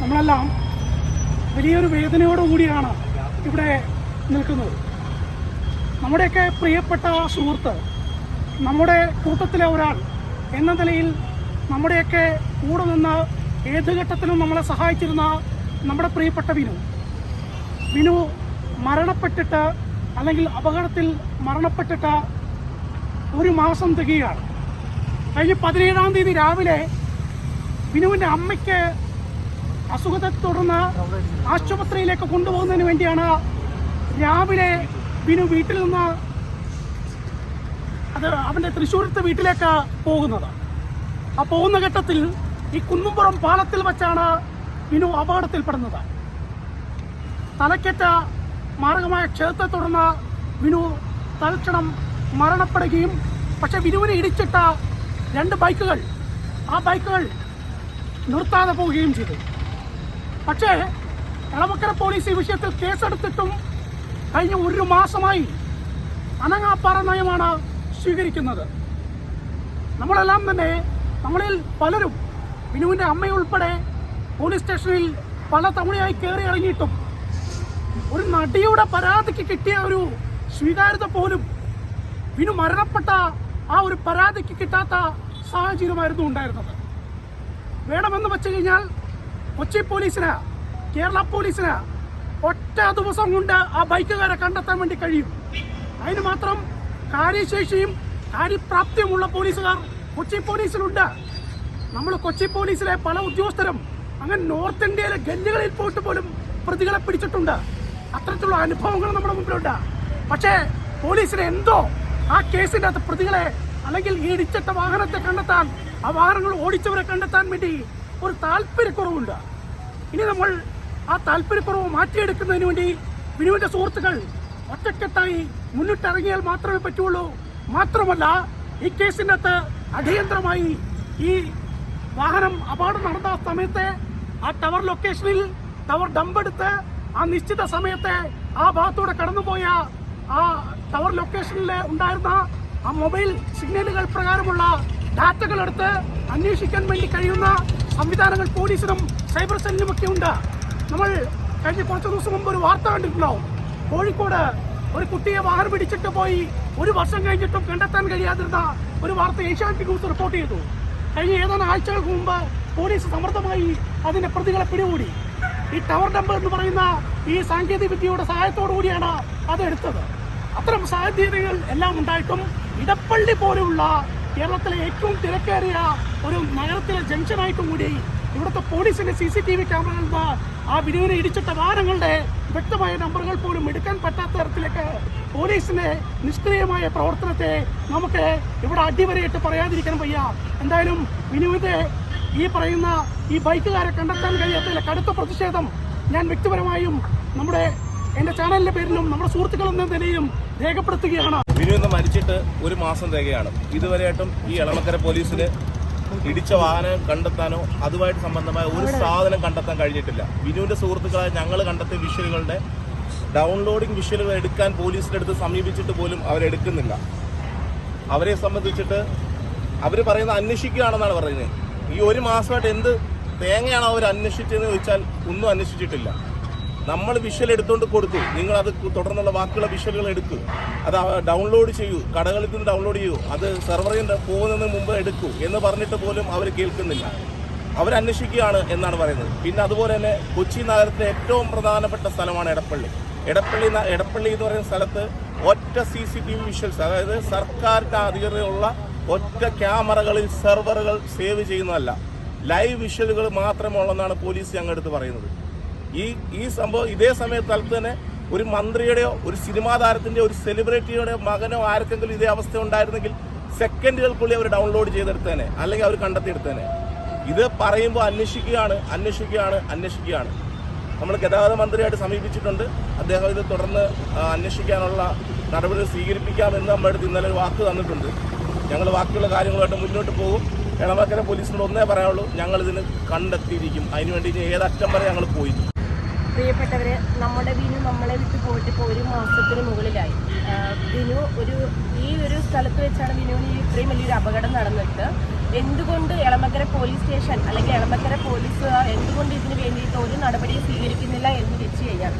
നമ്മളെല്ലാം വലിയൊരു വേദനയോടുകൂടിയാണ് ഇവിടെ നിൽക്കുന്നത്. നമ്മുടെയൊക്കെ പ്രിയപ്പെട്ട സുഹൃത്ത് നമ്മുടെ കൂട്ടത്തിലെ ഒരാൾ എന്ന നിലയിൽ നമ്മുടെയൊക്കെ കൂടെ നിന്ന് ഏത് ഘട്ടത്തിലും നമ്മളെ സഹായിച്ചിരുന്ന നമ്മുടെ പ്രിയപ്പെട്ട വിനു. വിനു മരണപ്പെട്ടിട്ട് അല്ലെങ്കിൽ അപകടത്തിൽ മരണപ്പെട്ടിട്ട് ഒരു മാസം തികയാണ് കഴിഞ്ഞ പതിനേഴാം തീയതി രാവിലെ വിനുവിന്റെ അമ്മയ്ക്ക് അസുഖത്തെ തുടർന്ന് ആശുപത്രിയിലേക്ക് കൊണ്ടുപോകുന്നതിന് വേണ്ടിയാണ് രാവിലെ ബിനു വീട്ടിൽ നിന്ന് അത് അവന്റെ തൃശ്ശൂരത്തെ വീട്ടിലേക്ക് പോകുന്നത്. ആ പോകുന്ന ഘട്ടത്തിൽ ഈ കുന്നുംപുറം പാലത്തിൽ വച്ചാണ് ബിനു അപകടത്തിൽപ്പെടുന്നത്. തലക്കേറ്റ മാരകമായ ക്ഷതത്തെ തുടർന്ന് ബിനു തൽക്ഷണം മരണപ്പെടുകയും പക്ഷെ ബിനുവിനെ ഇടിച്ചിട്ട രണ്ട് ബൈക്കുകൾ ആ ബൈക്കുകൾ നിർത്താതെ പോവുകയും ചെയ്തു. പക്ഷേ എളമക്കര പോലീസ് ഈ വിഷയത്തിൽ കേസെടുത്തിട്ടും കഴിഞ്ഞ ഒരു മാസമായി അനങ്ങാപ്പാറ നയമാണ് സ്വീകരിക്കുന്നത്. നമ്മളെല്ലാം തന്നെ നമ്മളിൽ പലരും വിനുവിന്റെ അമ്മയുൾപ്പെടെ പോലീസ് സ്റ്റേഷനിൽ പല തവണയായി കയറി ഇറങ്ങിയിട്ടും ഒരു നടിയുടെ പരാതിക്ക് കിട്ടിയ ഒരു സ്വീകാര്യത പോലും വിനു മരണപ്പെട്ട ആ ഒരു പരാതിക്ക് കിട്ടാത്ത സാഹചര്യമായിരുന്നു ഉണ്ടായിരുന്നത്. വേണമെന്ന് വെച്ച് കഴിഞ്ഞാൽ കൊച്ചി പോലീസിന് കേരള പോലീസിന് ഒറ്റ ദിവസം കൊണ്ട് ആ ബൈക്കുകാരെ കണ്ടെത്താൻ വേണ്ടി കഴിയും. അതിന് മാത്രം കാര്യശേഷിയും കാര്യപ്രാപ്തിയുമുള്ള പോലീസുകാർ കൊച്ചി പോലീസിലുണ്ട്. നമ്മൾ കൊച്ചി പോലീസിലെ പല ഉദ്യോഗസ്ഥരും അങ്ങനെ നോർത്ത് ഇന്ത്യയിലെ ഗല്ലുകളിൽ പോയിട്ട് പോലും പ്രതികളെ പിടിച്ചിട്ടുണ്ട്. അത്തരത്തിലുള്ള അനുഭവങ്ങൾ നമ്മുടെ മുമ്പിലുണ്ട്. പക്ഷേ പോലീസിന് എന്തോ ആ കേസിന്റെ അകത്ത് പ്രതികളെ അല്ലെങ്കിൽ ഈ ഇടിച്ചിട്ട വാഹനത്തെ കണ്ടെത്താൻ ആ വാഹനങ്ങൾ ഓടിച്ചവരെ കണ്ടെത്താൻ വേണ്ടി ഒരു താല്പര്യക്കുറവുണ്ട്. ഇനി നമ്മൾ ആ താല്പര്യക്കുറവ് മാറ്റിയെടുക്കുന്നതിന് വേണ്ടി വിനുവിന്റെ സുഹൃത്തുക്കൾ ഒറ്റക്കെട്ടായി മുന്നിട്ടിറങ്ങിയാൽ മാത്രമേ പറ്റുള്ളൂ. മാത്രമല്ല ഈ കേസിന്റെ അകത്ത് അടിയന്തരമായി ഈ വാഹനം അപകടം നടന്ന സമയത്തെ ആ ടവർ ലൊക്കേഷനിൽ ടവർ ഡമ്പെടുത്ത് ആ നിശ്ചിത സമയത്തെ ആ ഭാഗത്തൂടെ കടന്നുപോയ ആ ടവർ ലൊക്കേഷനിൽ ഉണ്ടായിരുന്ന ആ മൊബൈൽ സിഗ്നലുകൾ പ്രകാരമുള്ള ഡാറ്റകൾ എടുത്ത് അന്വേഷിക്കാൻ വേണ്ടി കഴിയുന്ന സംവിധാനങ്ങൾ പോലീസിനും സൈബർ സെല്ലുമൊക്കെ ഉണ്ട്? നമ്മൾ കഴിഞ്ഞ കുറച്ച് ദിവസം മുമ്പ് ഒരു വാർത്ത കണ്ടിട്ടുണ്ടാവും. കോഴിക്കോട് ഒരു കുട്ടിയെ വാഹനം പിടിച്ചിട്ട് പോയി ഒരു വർഷം കഴിഞ്ഞിട്ടും കണ്ടെത്താൻ കഴിയാതിരുന്ന ഒരു വാർത്ത ഏഷ്യാനെറ്റ് ന്യൂസ് റിപ്പോർട്ട് ചെയ്തു. കഴിഞ്ഞ ഏതാനും ആഴ്ചകൾക്ക് മുമ്പ് പോലീസ് സമർത്ഥമായി അതിന്റെ പ്രതികളെ പിടികൂടി. ഈ ടവർ ഡംബർ എന്ന് പറയുന്ന ഈ സാങ്കേതിക വിദ്യയുടെ സഹായത്തോടു കൂടിയാണ് അത് എടുത്തത്. അത്തരം സാധ്യതകൾ എല്ലാം ഉണ്ടായിട്ടും ഇടപ്പള്ളി പോലെയുള്ള കേരളത്തിലെ ഏറ്റവും തിരക്കേറിയ ഒരു നഗരത്തിലെ ജംഗ്ഷനായിട്ടും കൂടി ഇവിടുത്തെ പോലീസിന്റെ സി സി ടി വി ക്യാമറകളിൽ നിന്ന് ആ വിനുവിനെ ഇടിച്ചിട്ട വാഹനങ്ങളുടെ വ്യക്തമായ നമ്പറുകൾ പോലും എടുക്കാൻ പറ്റാത്ത തരത്തിലേക്ക് പോലീസിന്റെ നിഷ്ക്രിയമായ പ്രവർത്തനത്തെ നമുക്ക് ഇവിടെ അടിവരയിട്ട് പറയാതിരിക്കാൻ വയ്യ. എന്തായാലും വിനുവിന്റെ ഈ പറയുന്ന ഈ ബൈക്കുകാരെ കണ്ടെത്താൻ കഴിയാത്തതിലെ കടുത്ത പ്രതിഷേധം ഞാൻ വ്യക്തിപരമായും നമ്മുടെ എന്റെ ചാനലിന്റെ പേരിലും നമ്മുടെ സുഹൃത്തുക്കൾ എന്ന നിലയിലും രേഖപ്പെടുത്തുകയാണ്. വിനു മരിച്ചിട്ട് ഒരു മാസം തികയാണ്. ഇതുവരെയായിട്ടും ഈ എളമക്കര പോലീസിന് ഇടിച്ച വാഹനം കണ്ടെത്താനോ അതുമായിട്ട് സംബന്ധമായ ഒരു സാധനം കണ്ടെത്താൻ കഴിഞ്ഞിട്ടില്ല. വിനുവിന്റെ സുഹൃത്തുക്കളായ ഞങ്ങൾ കണ്ടെത്തിയ വിഷ്വലുകളുടെ ഡൗൺലോഡിംഗ് വിഷ്വലുകൾ എടുക്കാൻ പോലീസിന്റെ അടുത്ത് സമീപിച്ചിട്ട് പോലും അവരെടുക്കുന്നില്ല അവരെ സംബന്ധിച്ചിട്ട് അവർ പറയുന്നത് അന്വേഷിക്കുകയാണെന്നാണ് പറയുന്നത്. ഈ ഒരു മാസമായിട്ട് എന്ത് തേങ്ങയാണ് അവർ അന്വേഷിച്ചതെന്ന് ചോദിച്ചാൽ ഒന്നും അന്വേഷിച്ചിട്ടില്ല. നമ്മൾ വിഷ്വൽ എടുത്തുകൊണ്ട് കൊടുത്തു നിങ്ങൾ അത് തുടർന്നുള്ള ബാക്കിയുള്ള വിഷ്വലുകൾ എടുക്കൂ. അത് ഡൗൺലോഡ് ചെയ്യൂ. കടകളിൽ നിന്ന് ഡൗൺലോഡ് ചെയ്യൂ. അത് സെർവറിൽ പോകുന്നതിന് മുമ്പ് എടുക്കൂ എന്ന് പറഞ്ഞിട്ട് പോലും അവർ കേൾക്കുന്നില്ല. അവരന്വേഷിക്കുകയാണ് എന്നാണ് പറയുന്നത്. പിന്നെ അതുപോലെ തന്നെ കൊച്ചി നഗരത്തിലെ ഏറ്റവും പ്രധാനപ്പെട്ട സ്ഥലമാണ് എടപ്പള്ളി. എടപ്പള്ളി എടപ്പള്ളി എന്ന് പറയുന്ന സ്ഥലത്ത് ഒറ്റ C C T V visuals അതായത് സർക്കാരിന്റെ അധികൃതയുള്ള ഒറ്റ ക്യാമറകളിൽ സെർവറുകൾ സേവ് ചെയ്യുന്നതല്ല. ലൈവ് വിഷ്വലുകൾ മാത്രമുള്ളതെന്നാണ് പോലീസ് ഞങ്ങളുടെ അടുത്ത് പറയുന്നത്. ഈ ഈ സംഭവം ഇതേ സമയത്ത് തന്നെ ഒരു മന്ത്രിയുടെയോ ഒരു സിനിമാ താരത്തിന്റെയോ ഒരു സെലിബ്രിറ്റിയുടെയോ മകനോ ആർക്കെങ്കിലും ഇതേ അവസ്ഥ ഉണ്ടായിരുന്നെങ്കിൽ സെക്കൻഡുകൾക്കുള്ളിൽ അവർ ഡൗൺലോഡ് ചെയ്തെടുത്തേനെ അല്ലെങ്കിൽ അവർ കണ്ടെത്തിയെടുത്തേനെ. ഇത് പറയുമ്പോൾ അന്വേഷിക്കുകയാണ് അന്വേഷിക്കുകയാണ് അന്വേഷിക്കുകയാണ്. നമ്മൾ ഗതാഗത മന്ത്രിയായിട്ട് സമീപിച്ചിട്ടുണ്ട്. അദ്ദേഹം ഇത് തുടർന്ന് അന്വേഷിക്കാനുള്ള നടപടികൾ സ്വീകരിപ്പിക്കാമെന്ന് നമ്മുടെ അടുത്ത് ഇന്നലെ ഒരു വാക്ക് തന്നിട്ടുണ്ട്. ഞങ്ങൾ ബാക്കിയുള്ള കാര്യങ്ങളുമായിട്ട് മുന്നോട്ട് പോകും. എളമക്കര പോലീസിനോട് ഒന്നേ പറയാനുള്ളൂ ഞങ്ങളിതിന് കണ്ടെത്തിയിരിക്കും. അതിനുവേണ്ടി ഏതറ്റം വരെ ഞങ്ങൾ പോയി. പ്രിയപ്പെട്ടവരെ നമ്മുടെ വിനു നമ്മളെ വിട്ട് പോയിട്ട് ഇപ്പോൾ ഒരു മാസത്തിന് മുകളിലായി. വിനു ഒരു ഈ ഒരു സ്ഥലത്ത് വെച്ചാണ് വിനുവിന് ഇത്രയും വലിയൊരു അപകടം നടന്നിട്ട്. എന്തുകൊണ്ട് എളമക്കര പോലീസ് സ്റ്റേഷൻ അല്ലെങ്കിൽ എളമക്കര പോലീസ് എന്തുകൊണ്ട് ഇതിന് വേണ്ടിയിട്ട് ഒരു നടപടിയും സ്വീകരിക്കുന്നില്ല എന്ന് വെച്ച് കഴിഞ്ഞാൽ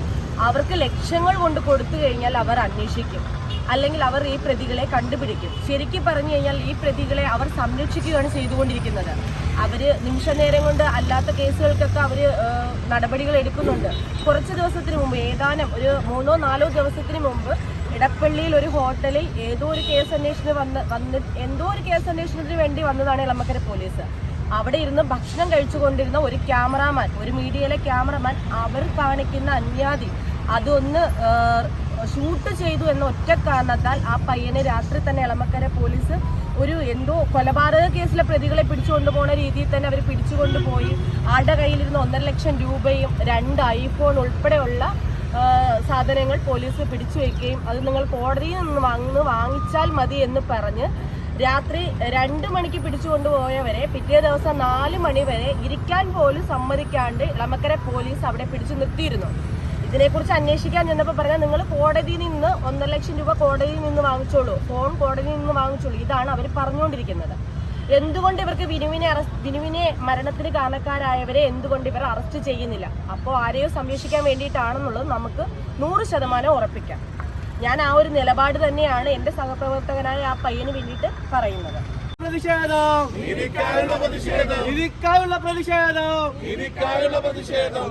അവർക്ക് ലക്ഷ്യങ്ങൾ കൊണ്ട് കൊടുത്തു കഴിഞ്ഞാൽ അവർ അന്വേഷിക്കും. അല്ലെങ്കിൽ അവർ ഈ പ്രതികളെ കണ്ടുപിടിക്കും. ശരിക്കും പറഞ്ഞു കഴിഞ്ഞാൽ ഈ പ്രതികളെ അവർ സംരക്ഷിക്കുകയാണ് ചെയ്തുകൊണ്ടിരിക്കുന്നത്. അവർ നിമിഷ നേരം കൊണ്ട് അല്ലാത്ത കേസുകൾക്കൊക്കെ അവർ നടപടികൾ എടുക്കുന്നുണ്ട്. കുറച്ച് ദിവസത്തിന് മുമ്പ് ഏതാനും ഒരു മൂന്നോ നാലോ ദിവസത്തിന് മുമ്പ് ഇടപ്പള്ളിയിൽ ഒരു ഹോട്ടലിൽ ഏതോ ഒരു കേസ് അന്വേഷണം വന്ന് വന്ന് എന്തോ ഒരു കേസ് അന്വേഷണത്തിന് വേണ്ടി വന്നതാണ് ഇളമക്കര പോലീസ്. അവിടെ ഇരുന്ന് ഭക്ഷണം കഴിച്ചുകൊണ്ടിരുന്ന ഒരു ക്യാമറാമാൻ ഒരു മീഡിയയിലെ ക്യാമറാമാൻ അവർ കാണിക്കുന്ന അന്യാതി അതൊന്ന് ഷൂട്ട് ചെയ്തു എന്ന ഒറ്റ കാരണത്താൽ ആ പയ്യനെ രാത്രി തന്നെ ഇളമക്കര പോലീസ് ഒരു എന്തോ കൊലപാതക കേസിലെ പ്രതികളെ പിടിച്ചുകൊണ്ടു പോകുന്ന രീതിയിൽ തന്നെ അവർ പിടിച്ചുകൊണ്ടുപോയി. ആളുടെ കയ്യിലിരുന്ന് ഒന്നര ലക്ഷം രൂപയും രണ്ട് ഐഫോൺ ഉൾപ്പെടെയുള്ള സാധനങ്ങൾ പോലീസ് പിടിച്ചു വയ്ക്കുകയും അത് നിങ്ങൾ കോടതിയിൽ നിന്ന് വാങ്ങുന്നു വാങ്ങിച്ചാൽ മതി എന്ന് പറഞ്ഞ് രാത്രി രണ്ട് മണിക്ക് പിടിച്ചുകൊണ്ടുപോയവരെ പിറ്റേ ദിവസം നാല് മണി വരെ ഇരിക്കാൻ പോലും സമ്മതിക്കാണ്ട് ഇളമക്കര പോലീസ് അവിടെ പിടിച്ചു നിർത്തിയിരുന്നു. ഇതിനെക്കുറിച്ച് അന്വേഷിക്കാൻ ചെന്നപ്പോൾ പറഞ്ഞാൽ നിങ്ങൾ കോടതിയിൽ നിന്ന് ഒന്നര ലക്ഷം രൂപ കോടതിയിൽ നിന്ന് വാങ്ങിച്ചോളൂ. ഫോൺ കോടതിയിൽ നിന്ന് വാങ്ങിച്ചോളൂ. ഇതാണ് അവർ പറഞ്ഞുകൊണ്ടിരിക്കുന്നത് എന്തുകൊണ്ട് ഇവർക്ക് വിനുവിനെ അറസ്റ്റ് വിനുവിനെ മരണത്തിന് കാരണക്കാരായവരെ എന്തുകൊണ്ട് ഇവർ അറസ്റ്റ് ചെയ്യുന്നില്ല? അപ്പോൾ ആരെയോ സംരക്ഷിക്കാൻ വേണ്ടിയിട്ടാണെന്നുള്ളത് നമുക്ക് നൂറ് ശതമാനം ഉറപ്പിക്കാം. ഞാൻ ആ ഒരു നിലപാട് തന്നെയാണ് എന്റെ സഹപ്രവർത്തകനായ ആ പയ്യന് വേണ്ടിയിട്ട് പറയുന്നത്. പ്രതിഷേധം. ഇതിക്കായുള്ള പ്രതിഷേധം. പ്രതിഷേധം. പ്രതിഷേധം.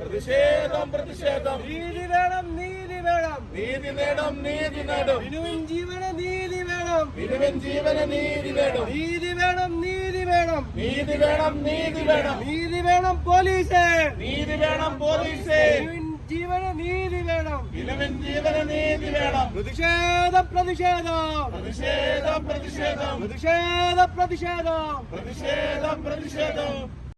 പ്രതിഷേധം പ്രതിഷേധം. നീതി വേണം നീതി വേണം. നീതി നേടം നീതി നേടും. വിനുവിൻ ജീവന നീതി വേണം. വിനുവൻ ജീവന നീതി വേണം നീതി വേണം നീതി വേണം. നീതി വേണം നീതി വേണം. നീതി വേണം പോലീസ്. നീതി വേണം പോലീസേ വിനുവിൻ ജീവന നീതി വേണം ജീവന നീതി വേണം. പ്രതിഷേധം പ്രതിഷേധം. പ്രതിഷേധം പ്രതിഷേധം. പ്രതിഷേധം പ്രതിഷേധം. പ്രതിഷേധം പ്രതിഷേധം.